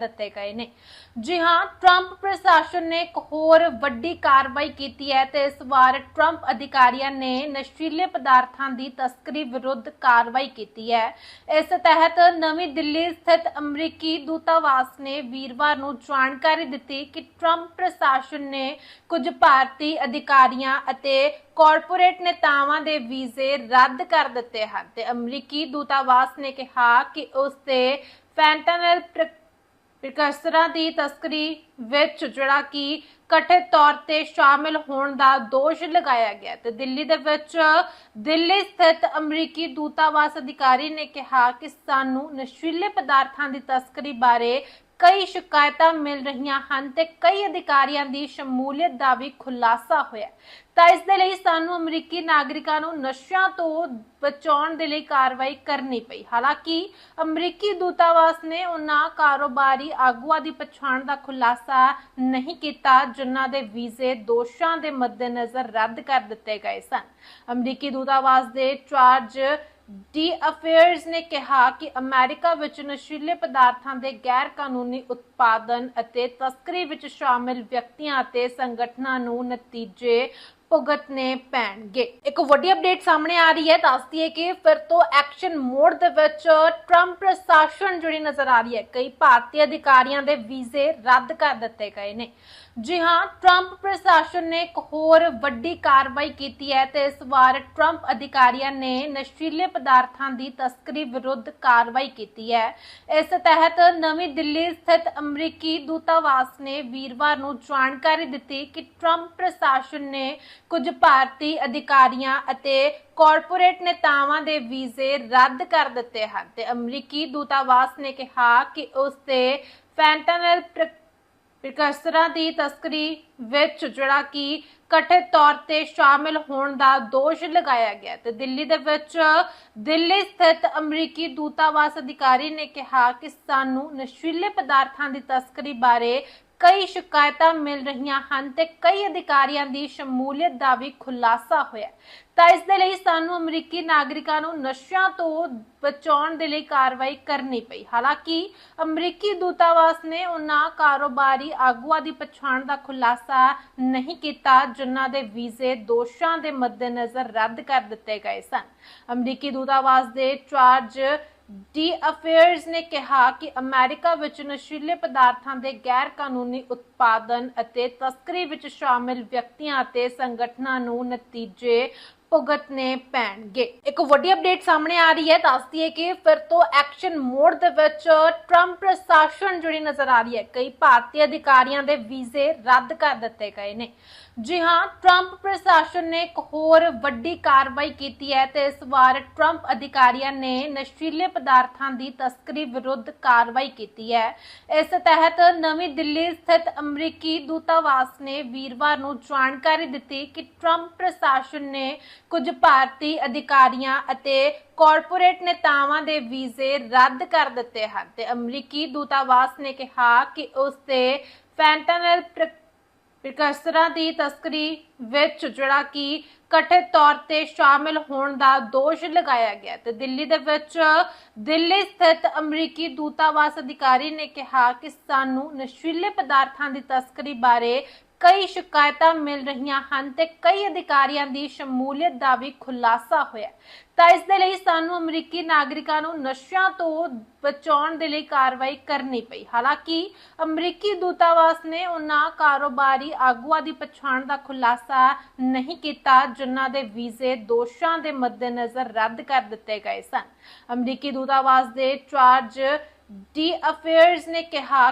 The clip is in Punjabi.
ਦਿੱਤੇ ਗਏ ਨੇ। ਜੀ ਹਾਂ ਟਰੰਪ ਪ੍ਰਸ਼ਾਸਨ ਨੇ ਇੱਕ ਹੋਰ ਵੱਡੀ ਕਾਰਵਾਈ ਕੀਤੀ ਹੈ ਤੇ ਇਸ ਵਾਰ ਟਰੰਪ ਅਧਿਕਾਰੀਆਂ ਨੇ ਨਸ਼ੀਲੇ ਪਦਾਰਥਾਂ ਦੀ ਤਸਕਰੀ ਵਿਰੁੱਧ ਕਾਰਵਾਈ ਕੀਤੀ ਹੈ। ਇਸ ਤਹਿਤ ਨਵੀਂ ਦਿੱਲੀ ਸਥਿਤ ਅਮਰੀਕੀ ਦੂਤਾਵਾਸ ਨੇ ਵੀਰਵਾਰ ਨੂੰ ਜਾਣਕਾਰੀ ਦਿੱਤੀ ਕਿ ਟਰੰਪ ਪ੍ਰਸ਼ਾਸਨ ਨੇ ਕੁਝ ਭਾਰਤੀ ਅਧਿਕਾਰੀਆਂ ਅਤੇ ਕਾਰਪੋਰੇਟ ਨੇਤਾਵਾਂ ਦੇ ਵੀਜ਼ੇ ਰੱਦ ਕਰ ਦਿੱਤੇ ਹਨ ਤੇ ਅਮਰੀਕੀ ਦੂਤਾਵਾਸ ਨੇ ਕਿਹਾ ਕਿ ਉਸ ਤੇ ਫੈਂਟਨਲ ਪ੍ਰਕਸਰਾਂ ਦੀ ਤਸਕਰੀ ਵਿੱਚ ਜਿਹੜਾ ਕਿ ਕਠਿਤ ਤੌਰ ਤੇ ਸ਼ਾਮਿਲ ਹੋਣ ਦਾ ਦੋਸ਼ ਲਗਾਇਆ ਗਿਆ ਤੇ ਦਿੱਲੀ ਦੇ ਵਿੱਚ ਦਿੱਲੀ ਸਥਿਤ ਅਮਰੀਕੀ ਦੂਤਾਵਾਸ ਅਧਿਕਾਰੀ ਨੇ ਕਿਹਾ ਕਿ ਸਾਨੂੰ ਨਸ਼ੀਲੇ ਪਦਾਰਥਾਂ ਦੀ ਤਸਕਰੀ ਬਾਰੇ ਕਈ ਸ਼ਿਕਾਇਤਾਂ ਮਿਲ ਰਹੀਆਂ ਹਨ ਤੇ ਕਈ ਅਧਿਕਾਰੀਆਂ ਦੀ ਸ਼ਮੂਲੀਅਤ ਦਾ ਵੀ ਖੁਲਾਸਾ ਹੋਇਆ ਤਾਂ ਇਸ ਦੇ ਲਈ ਸਾਨੂੰ ਅਮਰੀਕੀ ਨਾਗਰਿਕਾਂ ਨੂੰ ਨਸ਼ਿਆਂ ਤੋਂ ਬਚਾਉਣ ਦੇ ਲਈ ਕਾਰਵਾਈ ਕਰਨੀ ਪਈ। ਹਾਲਾਂਕਿ ਅਮਰੀਕੀ ਦੂਤਾਵਾਸ ਨੇ ਉਹਨਾਂ ਕਾਰੋਬਾਰੀ ਆਗੂਆਂ ਦੀ ਪਛਾਣ ਦਾ ਖੁਲਾਸਾ ਨਹੀਂ ਕੀਤਾ, ਜਿਨ੍ਹਾਂ ਦੇ ਵੀਜ਼ੇ ਦੋਸ਼ਾਂ ਦੇ ਮੱਦੇਨਜ਼ਰ ਰੱਦ ਕਰ ਦਿੱਤੇ ਗਏ ਸਨ। ਅਮਰੀਕੀ ਦੂਤਾਵਾਸ ਦੇ ਚਾਰਜ ਡੀ ਅਫੇਅਰਸ ਨੇ ਕਿਹਾ ਕਿ ਅਮਰੀਕਾ ਵਿੱਚ ਨਸ਼ੀਲੇ ਪਦਾਰਥਾਂ ਦੇ ਗੈਰ ਕਾਨੂੰਨੀ ਉਤਪਾਦਨ ਅਤੇ ਤਸਕਰੀ ਵਿੱਚ ਸ਼ਾਮਿਲ ਵਿਅਕਤੀਆਂ ਅਤੇ ਸੰਗਠਨਾਂ ਨੂੰ ਨਤੀਜੇ ਭੁਗਤਨੇ ਪੈਣਗੇ। ਇੱਕ ਵੱਡੀ ਅਪਡੇਟ ਸਾਹਮਣੇ ਆ ਰਹੀ ਹੈ ਦੱਸਦੀ ਹੈ ਕਿ ਫਿਰ ਤੋਂ ਐਕਸ਼ਨ ਮੋਡ ਦੇ ਵਿੱਚ ਟਰੰਪ ਪ੍ਰਸ਼ਾਸਨ ਜਿਹੜੀ ਨਜ਼ਰ ਆ ਰਹੀ ਹੈ, ਕਈ ਭਾਰਤੀ ਅਧਿਕਾਰੀਆਂ ਦੇ ਵੀਜ਼ੇ ਰੱਦ ਕਰ ਦਿੱਤੇ ਗਏ ਨੇ। ਜੀ ਹਾਂ ਟਰੰਪ ਪ੍ਰਸ਼ਾਸਨ ਨੇ ਇੱਕ ਹੋਰ ਵੱਡੀ ਕਾਰਵਾਈ ਕੀਤੀ ਹੈ ਤੇ ਇਸ ਵਾਰ ਟਰੰਪ ਅਧਿਕਾਰੀਆਂ ਨੇ ਨਸ਼ੀਲੇ ਪਦਾਰਥਾਂ ਦੀ ਤਸਕਰੀ ਵਿਰੁੱਧ ਕਾਰਵਾਈ ਕੀਤੀ ਹੈ। ਇਸ ਤਹਿਤ ਨਵੀਂ ਦਿੱਲੀ ਸਥਿਤ ਅਮਰੀਕੀ ਦੂਤਾਵਾਸ ਨੇ ਵੀਰਵਾਰ ਨੂੰ ਜਾਣਕਾਰੀ ਦਿੱਤੀ ਕਿ ਟਰੰਪ ਪ੍ਰਸ਼ਾਸਨ ਨੇ ਕੁਝ ਭਾਰਤੀ ਅਧਿਕਾਰੀਆਂ ਅਤੇ ਕਾਰਪੋਰੇਟ ਨੇਤਾਵਾਂ ਦੇ ਵੀਜ਼ੇ ਰੱਦ ਕਰ ਦਿੱਤੇ ਹਨ ਤੇ ਅਮਰੀਕੀ ਦੂਤਾਵਾਸ ਨੇ ਕਿਹਾ ਕਿ ਉਸ ਤੇ ਫੈਂਟਨਲ ਪ੍ਰਕਸਰਾਂ ਦੀ ਤਸਕਰੀ ਵਿੱਚ, ਜਿਹੜਾ ਕਿ ਕਠਿਤ ਤੌਰ ਤੇ ਸ਼ਾਮਿਲ ਹੋਣ ਦਾ ਦੋਸ਼ ਲਗਾਇਆ ਗਿਆ ਤੇ ਦਿੱਲੀ ਦੇ ਵਿੱਚ ਦਿੱਲੀ ਸਥਿਤ ਅਮਰੀਕੀ ਦੂਤਾਵਾਸ ਅਧਿਕਾਰੀ ਨੇ ਕਿਹਾ ਕਿ ਸਾਨੂੰ ਨਸ਼ੀਲੇ ਪਦਾਰਥਾਂ ਦੀ ਤਸਕਰੀ ਬਾਰੇ ਕਈ ਸ਼ਿਕਾਇਤਾਂ ਮਿਲ ਰਹੀਆਂ ਹਨ ਤੇ ਕਈ ਅਧਿਕਾਰੀਆਂ ਦੀ ਸ਼ਮੂਲੀਅਤ ਦਾ ਵੀ ਖੁਲਾਸਾ ਹੋਇਆ ਤਾਂ ਇਸ ਦੇ ਲਈ ਸਾਨੂੰ ਅਮਰੀਕੀ ਨਾਗਰਿਕਾਂ ਨੂੰ ਨਸ਼ਿਆਂ ਤੋਂ ਬਚਾਉਣ ਦੇ ਲਈ ਕਾਰਵਾਈ ਕਰਨੀ ਪਈ। ਹਾਲਾਂਕਿ ਅਮਰੀਕੀ ਦੂਤਾਵਾਸ ਨੇ ਉਹਨਾਂ ਕਾਰੋਬਾਰੀ ਆਗੂਆਂ ਦੀ ਪਛਾਣ ਦਾ ਖੁਲਾਸਾ ਨਹੀਂ ਕੀਤਾ ਜਿਨ੍ਹਾਂ ਦੇ ਵੀਜ਼ੇ ਦੋਸ਼ਾਂ ਦੇ ਮੱਦੇਨਜ਼ਰ ਰੱਦ ਕਰ ਦਿੱਤੇ ਗਏ ਸਨ। ਅਮਰੀਕੀ ਦੂਤਾਵਾਸ ਦੇ ਚਾਰਜ ਡੀ ਅਫੇਅਰਸ ਨੇ ਕਿਹਾ ਕਿ ਅਮਰੀਕਾ ਵਿੱਚ ਨਸ਼ੀਲੇ ਪਦਾਰਥਾਂ ਦੇ ਗੈਰ ਕਾਨੂੰਨੀ ਉਤਪਾਦਨ ਅਤੇ ਤਸਕਰੀ ਵਿੱਚ ਸ਼ਾਮਿਲ ਵਿਅਕਤੀਆਂ ਅਤੇ ਸੰਗਠਨਾਂ ਨੂੰ ਨਤੀਜੇ ਭੁਗਤਨੇ ਪੈਣਗੇ। ਇੱਕ ਵੱਡੀ ਅਪਡੇਟ ਸਾਹਮਣੇ ਆ ਰਹੀ ਹੈ ਦੱਸਦੀ ਹੈ ਕਿ ਫਿਰ ਤੋਂ ਐਕਸ਼ਨ ਮੋਡ ਦੇ ਵਿੱਚ ਟਰੰਪ ਪ੍ਰਸ਼ਾਸਨ ਜਿਹੜੀ ਨਜ਼ਰ ਆ ਰਹੀ ਹੈ, ਕਈ ਭਾਰਤੀ ਅਧਿਕਾਰੀਆਂ ਦੇ ਵੀਜ਼ੇ ਰੱਦ ਕਰ ਦਿੱਤੇ ਗਏ ਨੇ। ਜੀ ਹਾਂ ਟਰੰਪ ਪ੍ਰਸ਼ਾਸਨ ਨੇ ਇੱਕ ਹੋਰ ਵੱਡੀ ਕਾਰਵਾਈ ਕੀਤੀ ਹੈ ਤੇ ਇਸ ਵਾਰ ਟਰੰਪ ਅਧਿਕਾਰੀਆਂ ਨੇ ਨਸ਼ੀਲੇ ਪਦਾਰਥਾਂ ਦੀ ਤਸਕਰੀ ਵਿਰੁੱਧ ਕਾਰਵਾਈ ਕੀਤੀ ਹੈ। ਇਸ ਤਹਿਤ ਨਵੀਂ ਦਿੱਲੀ ਸਥਿਤ ਅਮਰੀਕੀ ਦੂਤਾਵਾਸ ਨੇ ਵੀਰਵਾਰ ਨੂੰ ਜਾਣਕਾਰੀ ਦਿੱਤੀ ਕਿ ਟਰੰਪ ਪ੍ਰਸ਼ਾਸਨ ਨੇ ਕੁਝ ਭਾਰਤੀ ਅਧਿਕਾਰੀਆਂ ਅਤੇ ਕਾਰਪੋਰੇਟ ਨੇਤਾਵਾਂ ਦੇ ਵੀਜ਼ੇ ਰੱਦ ਕਰ ਦਿੱਤੇ ਹਨ ਤੇ ਅਮਰੀਕੀ ਦੂਤਾਵਾਸ ਨੇ ਕਿਹਾ ਕਿ ਉਸ ਤੇ ਫੈਂਟਨਲ ਪ੍ਰਕਸਰਾਂ ਦੀ ਤਸਕਰੀ ਵਿੱਚ ਜਿਹੜਾ ਕਿ ਕਠਿਤ ਤੌਰ ਤੇ ਸ਼ਾਮਿਲ ਹੋਣ ਦਾ ਦੋਸ਼ ਲਗਾਇਆ ਗਿਆ ਤੇ ਦਿੱਲੀ ਦੇ ਵਿੱਚ ਦਿੱਲੀ ਸਥਿਤ ਅਮਰੀਕੀ ਦੂਤਾਵਾਸ ਅਧਿਕਾਰੀ ਨੇ ਕਿਹਾ ਕਿ ਸਾਨੂੰ ਨਸ਼ੀਲੇ ਪਦਾਰਥਾਂ ਦੀ ਤਸਕਰੀ ਬਾਰੇ ਕਈ ਸ਼ਿਕਾਇਤਾਂ ਮਿਲ ਰਹੀਆਂ ਹਨ ਤੇ ਕਈ ਅਧਿਕਾਰੀਆਂ ਦੀ ਸ਼ਮੂਲੀਅਤ ਦਾ ਵੀ ਖੁਲਾਸਾ ਹੋਇਆ ਤਾਂ ਇਸ ਦੇ ਲਈ ਸਾਨੂੰ ਅਮਰੀਕੀ ਨਾਗਰਿਕਾਂ ਨੂੰ ਨਸ਼ਿਆਂ ਤੋਂ ਬਚਾਉਣ ਦੇ ਲਈ ਕਾਰਵਾਈ ਕਰਨੀ ਪਈ। ਹਾਲਾਂਕਿ ਅਮਰੀਕੀ ਦੂਤਾਵਾਸ ਨੇ ਉਹਨਾਂ ਕਾਰੋਬਾਰੀ ਆਗੂਆਂ ਦੀ ਪਛਾਣ ਦਾ ਖੁਲਾਸਾ ਨਹੀਂ ਕੀਤਾ, ਜਿਨ੍ਹਾਂ ਦੇ ਵੀਜ਼ੇ ਦੋਸ਼ਾਂ ਦੇ ਮੱਦੇਨਜ਼ਰ ਰੱਦ ਕਰ ਦਿੱਤੇ ਗਏ ਸਨ। ਅਮਰੀਕੀ ਦੂਤਾਵਾਸ ਦੇ ਚਾਰਜ ਡੀ ਅਫੇਅਰਸ ਨੇ ਕਿਹਾ